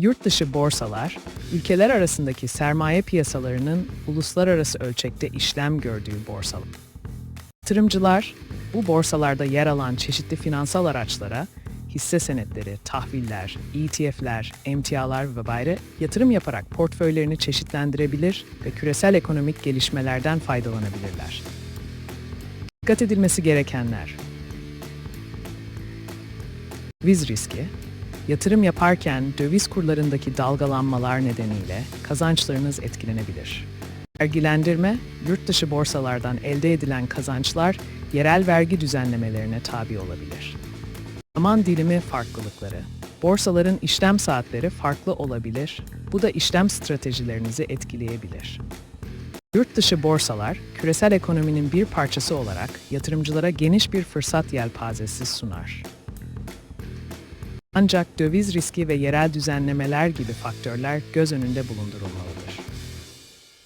Yurt dışı borsalar, ülkeler arasındaki sermaye piyasalarının uluslararası ölçekte işlem gördüğü borsalar. Yatırımcılar, bu borsalarda yer alan çeşitli finansal araçlara, hisse senetleri, tahviller, ETF'ler, emtialar ve bayre yatırım yaparak portföylerini çeşitlendirebilir ve küresel ekonomik gelişmelerden faydalanabilirler. Dikkat edilmesi gerekenler Döviz riski, yatırım yaparken döviz kurlarındaki dalgalanmalar nedeniyle kazançlarınız etkilenebilir. Vergilendirme, yurt dışı borsalardan elde edilen kazançlar yerel vergi düzenlemelerine tabi olabilir. Zaman dilimi farklılıkları. Borsaların işlem saatleri farklı olabilir. Bu da işlem stratejilerinizi etkileyebilir. Yurt dışı borsalar, küresel ekonominin bir parçası olarak yatırımcılara geniş bir fırsat yelpazesi sunar. Ancak döviz riski ve yerel düzenlemeler gibi faktörler göz önünde bulundurulmalıdır.